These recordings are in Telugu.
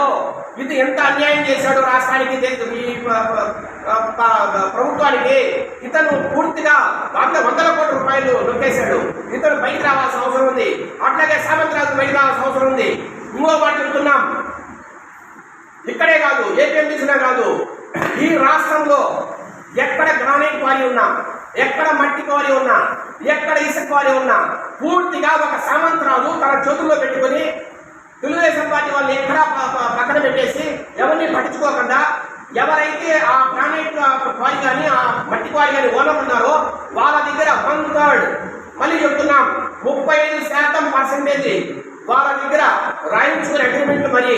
సంవత్సరాల్లో ఇది ఎంత అన్యాయం చేశాడు రాష్ట్రానికి ప్రభుత్వానికి ఇతను పూర్తిగా వంద వందల కోట్ల రూపాయలు నొక్కేశాడు ఇతను బయట రావాల్సిన అవసరం ఉంది. అట్లాగే సామంతరాజు బయట రావాల్సిన అవసరం ఉంది. ఇంకో మాట చెప్తున్నాం ఇక్కడే కాదు ఏపీఎంసీలో కాదు. ఈ రాష్ట్రంలో ఎక్కడ గ్రానైట్ క్వారీ ఉన్నా ఎక్కడ మట్టి క్వారీ ఉన్నా ఎక్కడ ఇసుక క్వారీ ఉన్నా పూర్తిగా ఒక సామంతరాజు తన చేతుల్లో పెట్టుకొని తెలుగుదేశం పార్టీ వాళ్ళు ఎక్కడా పక్కన పెట్టేసి ఎవరిని పట్టించుకోకుండా ఎవరైతే ఆ గ్రానైట్ క్వారీ కానీ ఆ మట్టి క్వారీ కానీ ఓనర్ ఉన్నారో వాళ్ళ దగ్గర వన్ థర్డ్ మళ్ళీ చెప్తున్నాం ముప్పై ఐదు శాతం పర్సంటేజ్ వాళ్ళ దగ్గర రాయించుకునే అగ్రిమెంట్ మరి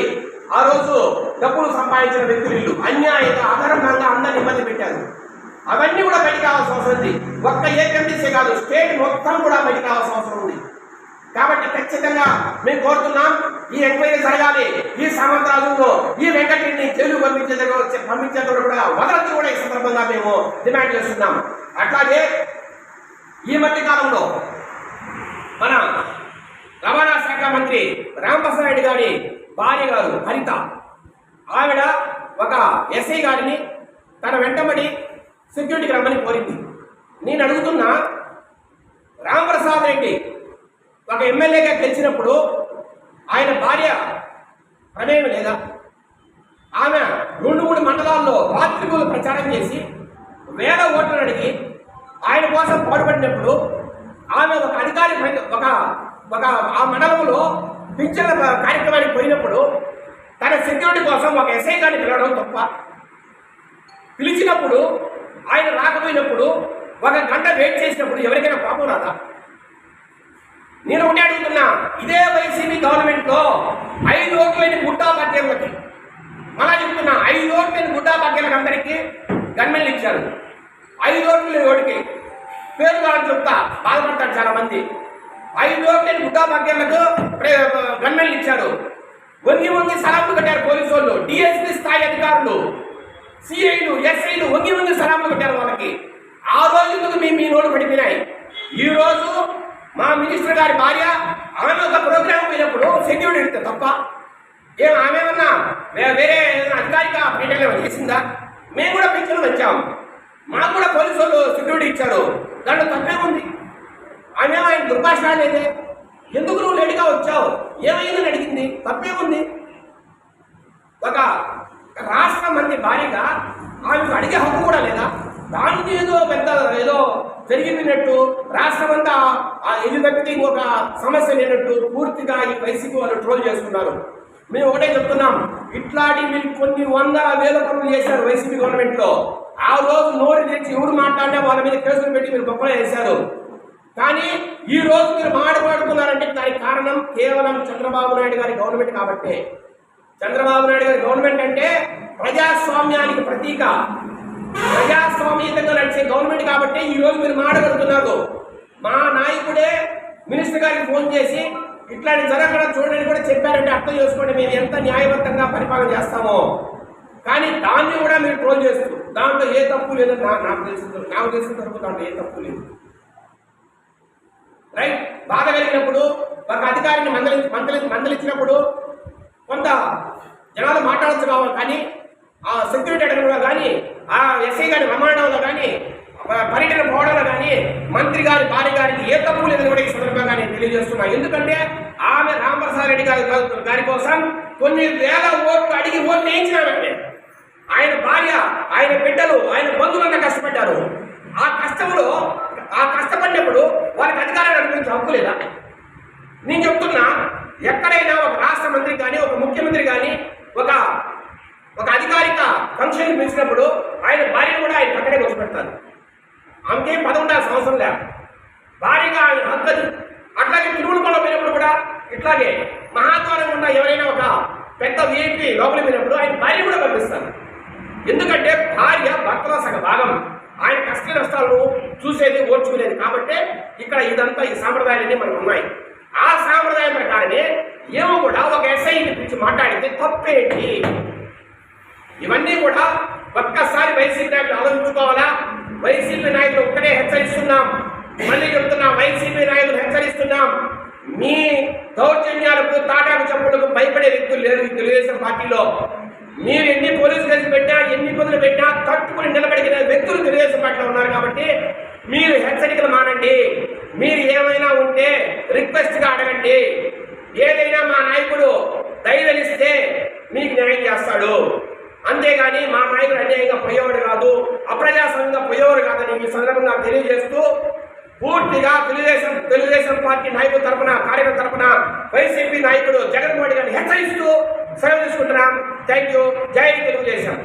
ఆ రోజు డబ్బులు సంపాదించిన వ్యక్తులు వీళ్ళు. అన్యాయంగా అధర్మంగా అందరిని ఇబ్బంది పెట్టారు. అవన్నీ కూడా బయట కావాల్సిన అవసరం ఉంది. ఒక్క ఏపీఎంసీ కాదు స్టేట్ మొత్తం కూడా బయటికి రావాల్సిన అవసరం ఉంది. కాబట్టి ఖచ్చితంగా మేము కోరుతున్నాం ఈ ఎంక్వైరీ జరగాలి. ఈ సామంతరాజులో ఈ వెంకటరెడ్డిని జైలు పంపించే పంపించేంత కూడా వదలచ్చు కూడా ఈ సందర్భంగా మేము డిమాండ్ చేస్తున్నాం. అట్లాగే ఈ మధ్య కాలంలో మన రవాణా శాఖ మంత్రి రామప్రసాద్ గారి భార్య గారు హరిత ఆవిడ ఒక ఎస్ఐ గారిని తన వెంటబడి సెక్యూరిటీకి రమ్మని కోరింది. నేను అడుగుతున్నా రామప్రసాద్ రెడ్డి ఒక ఎమ్మెల్యేగా గెలిచినప్పుడు ఆయన భార్య ప్రమేయం లేదా? ఆమె రెండు మూడు మండలాల్లో రాత్రికూలు ప్రచారం చేసి వేల ఓట్లు అడిగి ఆయన కోసం పాటుపడినప్పుడు ఆమె ఒక అధికారి ఒక ఒక ఆ మండలంలో పింఛన్ల కార్యక్రమానికి పోయినప్పుడు తన సెక్యూరిటీ కోసం ఒక ఎస్ఐ గారిని పిలవడం తప్ప పిలిచినప్పుడు ఆయన రాకపోయినప్పుడు ఒక గంట వెయిట్ చేసినప్పుడు ఎవరికైనా కోపం రాదా? నేను ఒకటే అడుగుతున్నా ఇదే వైసీపీ గవర్నమెంట్లో ఐదు ఓట్లైన గుడ్డా పట్టేళ్ళకి మళ్ళా చెప్తున్నా ఐదు ఓట్లైన గుడ్డా పట్టేళ్ళకి అందరికీ గన్మెన్లు ఇచ్చారు. ఐదు ఓట్లు ఓడికి పేరు కావాలని చెప్తా బాధపడతారు చాలా మంది ఐదు ఓట్లైన గుడ్డా పట్టేళ్ళకు గన్మెన్లు ఇచ్చారు. వంగి వంగి సలాములు కట్టారు పోలీసు వాళ్ళు డిఎస్పీ స్థాయి అధికారులు సిఐలు ఎస్ఐలు వంగి వంగి సలాములు కట్టారు వాళ్ళకి. ఆ రోజు మీ మీ నోడు పడిపోయినాయి. ఈ రోజు మా మినిస్టర్ గారి భార్య ఆమె ఒక ప్రోగ్రామ్ పోయినప్పుడు సెక్యూరిటీ ఇస్తే తప్ప ఏం ఆమె ఏమన్నా వేరే అధికారిక పీఠలు ఏమైనా చేసిందా? మేము కూడా పెన్షన్ వచ్చాము మాకు కూడా పోలీసు వాళ్ళు సెక్యూరిటీ ఇచ్చారు. దాంట్లో తప్పే ఉంది. ఆమె ఆయన దుర్భాషణ ఎందుకు నువ్వు లేటుగా వచ్చావు? ఏమైందని అడిగింది? తప్పే ఉంది. ఒక రాష్ట్ర మంది భారీగా ఆమెకు అడిగే హక్కు కూడా లేదా? దానికి ఏదో పెద్ద ఏదో జరిగినట్టు రాష్ట్రం అంతా ఆ ఇది తప్పితే ఇంకొక సమస్య లేనట్టు పూర్తిగా ఈ వైసీపీ వాళ్ళు ట్రోల్ చేస్తున్నారు. మేము ఒకటే చెప్తున్నాం ఇట్లాంటి మీరు కొన్ని వందల వేల పనులు చేశారు వైసీపీ గవర్నమెంట్లో ఆ రోజు నోరు తెచ్చి ఎవరు మాట్లాడినా వాళ్ళ మీద కేసులు పెట్టి మీరు గొప్పగా చేశారు. కానీ ఈ రోజు మీరు మాట్లాడుతున్నారంటే దానికి కారణం కేవలం చంద్రబాబు నాయుడు గారి గవర్నమెంట్ కాబట్టే. చంద్రబాబు నాయుడు గారి గవర్నమెంట్ అంటే ప్రజాస్వామ్యానికి ప్రతీక. ప్రజాస్వామ్యంగా నడిచే గవర్నమెంట్ కాబట్టి ఈ రోజు మీరు మాట్లాడుతున్నారు. మా నాయకుడే మినిస్టర్ గారికి ఫోన్ చేసి ఇట్లాంటి జరగడం చూడండి కూడా చెప్పారంటే అర్థం చేసుకోండి మేము ఎంత న్యాయబద్ధంగా పరిపాలన చేస్తామో. కానీ దాన్ని కూడా మీరు ట్రోల్ చేస్తారు దాంట్లో ఏ తప్పు లేదని నా- నాకు తెలిసిన నాకు తెలిసిన వరకు దాంట్లో ఏ తప్పు లేదు. రైట్? బాధ కలిగినప్పుడు ఒక అధికారిని మందలి మందలి మందలించినప్పుడు కొంత జనాలు మాట్లాడచ్చు కావాలి కానీ ఆ సెక్యూరిటీ అడగడంలో కానీ ఎస్ఐ గారి రమాణంలో కానీ పర్యటన పోవడంలో కానీ మంత్రి గారి భార్య గారికి ఏ తప్పు లేదని కూడా ఈ సందర్భంగా నేను తెలియజేస్తున్నా. ఎందుకంటే ఆమె రామప్రసాద్ రెడ్డి గారి గారి కోసం కొన్ని వేల ఓట్లు అడిగి ఓట్లు వేయించినామండి. ఆయన భార్య ఆయన బిడ్డలు ఆయన బంధువులన్నా కష్టపడ్డారు. ఆ కష్టంలో ఆ కష్టపడినప్పుడు వాళ్ళకి అధికారాన్ని అనిపించే హక్కు లేదా? నేను చెప్తున్నా ఎక్కడైనా ఒక రాష్ట్ర మంత్రి కానీ ఒక ముఖ్యమంత్రి కానీ ఒక ఒక అధికారిక ఫంక్షన్ పిలిచినప్పుడు ఆయన భార్యను కూడా ఆయన పక్కనే కూర్చోబెడతారు. ఆమెకేం పదం ఉండాల్సిన అవసరం లేదు. భారీగా ఆయన హక్కది. అట్లాగే తిరుమలకొండ పోయినప్పుడు కూడా ఇట్లాగే మహాద్వారం ఉన్న ఎవరైనా ఒక పెద్ద విఐపి లోపలికి పోయినప్పుడు ఆయన భార్య కూడా పంపిస్తారు. ఎందుకంటే భార్య భర్తలో సగ భాగం. ఆయన కష్ట నష్టాలను చూసేది ఓర్చుకునేది. కాబట్టి ఇక్కడ ఇదంతా ఈ సాంప్రదాయాలన్నీ మనకు ఉన్నాయి. ఆ సాంప్రదాయం ప్రకారమే ఏమో కూడా ఒక ఎస్ఐని పిలిచి మాట్లాడితే తప్పేంటి? ఇవన్నీ కూడా ఒక్కసారి వైసీపీ నాయకులు ఆలోచించుకోవాలా? వైసీపీ నాయకులు ఒక్కడే హెచ్చరిస్తున్నాం. మళ్ళీ చెప్తున్నాం వైసీపీ నాయకులు హెచ్చరిస్తున్నాం. మీ దౌర్జన్యాలకు తాటాకు చెప్పులకు భయపడే వ్యక్తులు లేరు తెలుగుదేశం పార్టీలో. మీరు ఎన్ని పోలీసు కేసులు పెట్టినా ఎన్ని ఇబ్బందులు పెట్టినా తట్టుకుని నిలబడిన వ్యక్తులు తెలుగుదేశం పార్టీలో ఉన్నారు కాబట్టి మీరు హెచ్చరికలు మానండి. మీరు ఏమైనా ఉంటే రిక్వెస్ట్గా అడగండి. ఏదైనా మా నాయకుడు దయదలిస్తే మీకు న్యాయం చేస్తాడు. అంతేగాని మా నాయకుడు అన్యాయంగా పోయేవాడు కాదు అప్రజాసంగా పోయేవాడు కాదని ఈ సందర్భంగా తెలియజేస్తూ పూర్తిగా తెలుగుదేశం తెలుగుదేశం పార్టీ నాయకుల తరపున కార్యకర్త తరపున వైసీపీ నాయకుడు జగన్మోహన్ గారిని హెచ్చరిస్తూ సెలవు తీసుకుంటున్నాం. Thank you. జై తెలుగుదేశం.